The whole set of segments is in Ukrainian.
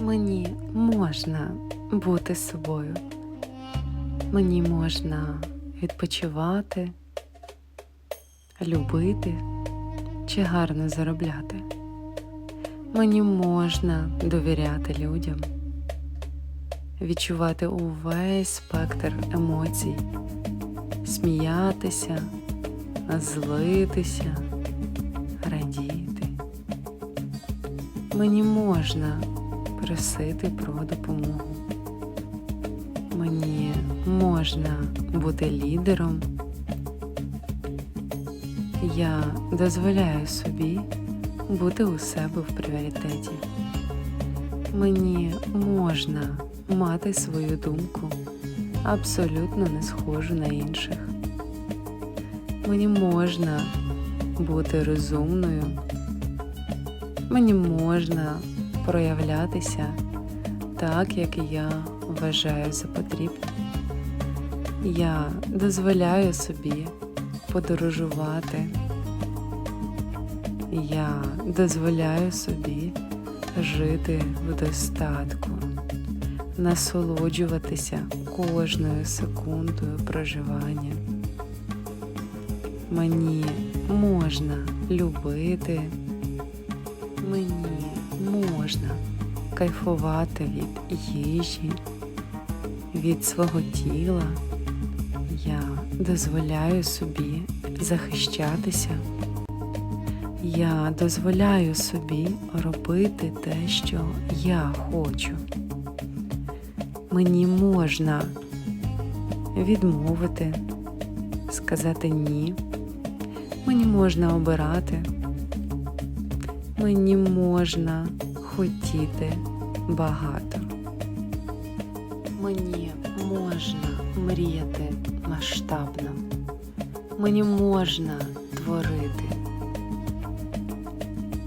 Мені можна бути собою. Мені можна відпочивати, любити чи гарно заробляти. Мені можна довіряти людям, відчувати увесь спектр емоцій, сміятися, злитися, радіти. Мені можна просити про допомогу. Мені можна бути лідером. Я дозволяю собі бути у себе в пріоритеті. Мені можна мати свою думку, абсолютно не схожу на інших. Мені можна бути розумною. Мені можна проявлятися так, як я вважаю за потрібне. Я дозволяю собі подорожувати. Я дозволяю собі жити в достатку, насолоджуватися кожною секундою проживання. Мені можна любити, мені можна кайфувати від їжі, від свого тіла. Я дозволяю собі захищатися. Я дозволяю собі робити те, що я хочу. Мені можна відмовити, сказати ні. Мені можна обирати. Мені можна хотіти багато. Мені можна мріяти масштабно. Мені можна творити.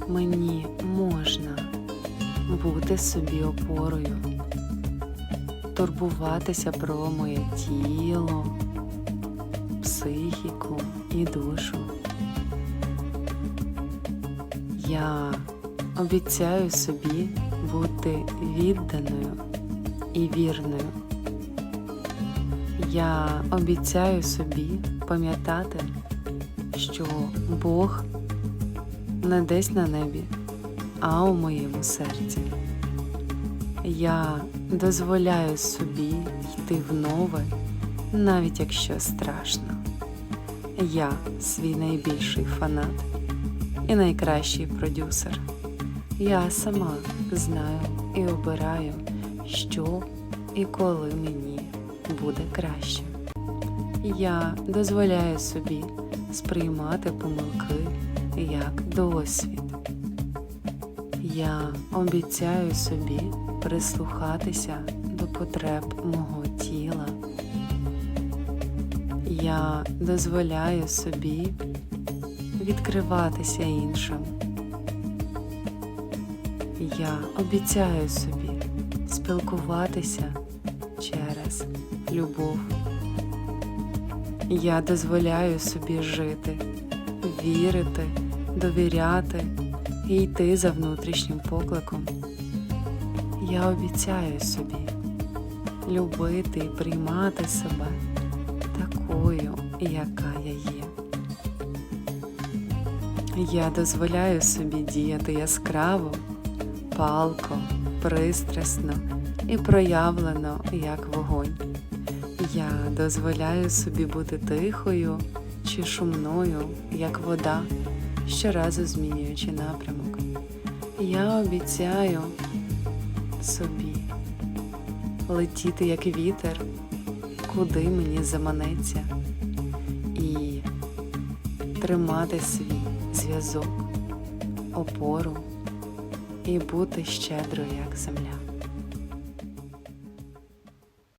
Мені можна бути собі опорою, турбуватися про моє тіло, психіку і душу. Я обіцяю собі бути відданою і вірною. Я обіцяю собі пам'ятати, що Бог не десь на небі, а у моєму серці. Я дозволяю собі йти в нове, навіть якщо страшно. Я свій найбільший фанат і найкращий продюсер. Я сама знаю і обираю, що і коли мені буде краще. Я дозволяю собі сприймати помилки як досвід. Я обіцяю собі прислухатися до потреб мого тіла. Я дозволяю собі відкриватися іншим. Я обіцяю собі спілкуватися через любов. Я дозволяю собі жити, вірити, довіряти і йти за внутрішнім покликом. Я обіцяю собі любити і приймати себе такою, яка я є. Я дозволяю собі діяти яскраво, палко, пристрасно і проявлено як вогонь. Я дозволяю собі бути тихою чи шумною, як вода, щоразу змінюючи напрямок. Я обіцяю собі летіти як вітер, куди мені заманеться, і тримати свій зв'язок, опору і бути щедрою, як земля.